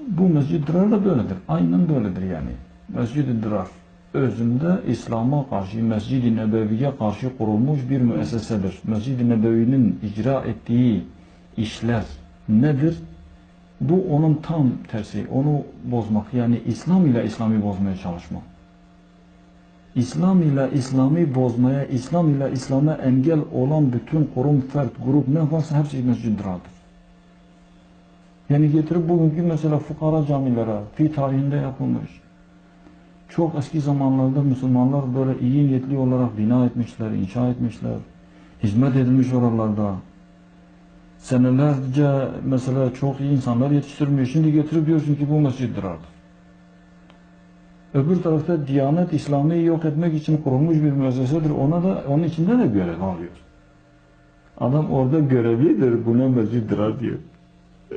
Bu Mescid-i da böyledir. Aynen böyledir yani. Mescid-i Dirar özünde İslam'a karşı, Mescid-i Nebevi'ye karşı kurulmuş bir müessesedir. Mescid-i Nebevi'nin icra ettiği işler nedir? Bu onun tam tersi. Onu bozmak yani İslam ile İslam'ı bozmaya çalışmak. İslam ile İslam'ı bozmaya, İslam ile İslam'a engel olan bütün kurum, fert, grup ne varsa hepsi Mescid-i Dirar'dır. Yani getirip bugünkü mesela fukara camilere fi tarihinde yapılmış. Çok eski zamanlarda Müslümanlar böyle iyi niyetli olarak bina etmişler, inşa etmişler. Hizmet edilmiş oralarda. Senelerce mesela çok iyi insanlar yetiştirmiyor. Şimdi getirip diyorsun ki bu mescid dirardır. Öbür tarafta Diyanet İslam'ı yok etmek için kurulmuş bir müessesedir. Ona da onun içinde de görev alıyor. Adam orada görevlidir. Buna mescid dirar diyor.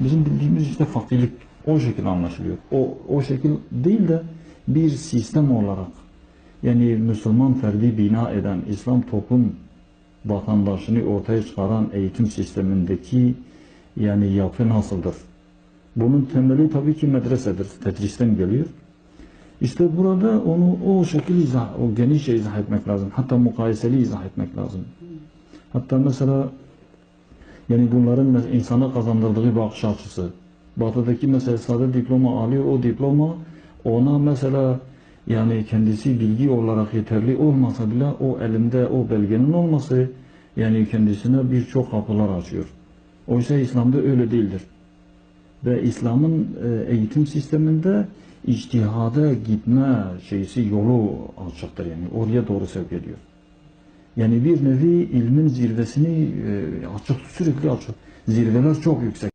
Bizim bildiğimiz işte fakirlik o şekilde anlaşılıyor. O, o şekil değil de bir sistem olarak yani Müslüman ferdi bina eden İslam toplum vatandaşını ortaya çıkaran eğitim sistemindeki yani yapı nasıldır? Bunun temeli tabii ki medresedir. Tedristen geliyor. İşte burada onu o şekilde izah, o genişçe izah etmek lazım. Hatta mukayeseli izah etmek lazım. Hatta mesela yani bunların insana kazandırdığı bakış açısı. Batı'daki mesela sade diploma alıyor, o diploma ona mesela yani kendisi bilgi olarak yeterli olmasa bile o elinde o belgenin olması yani kendisine birçok kapılar açıyor. Oysa İslam'da öyle değildir. Ve İslam'ın e, eğitim sisteminde içtihada gitme şeysi yolu açıktır yani oraya doğru sevk ediyor. Yani bir nevi ilmin zirvesini e, açık sürekli açık. Zirveler çok yüksek.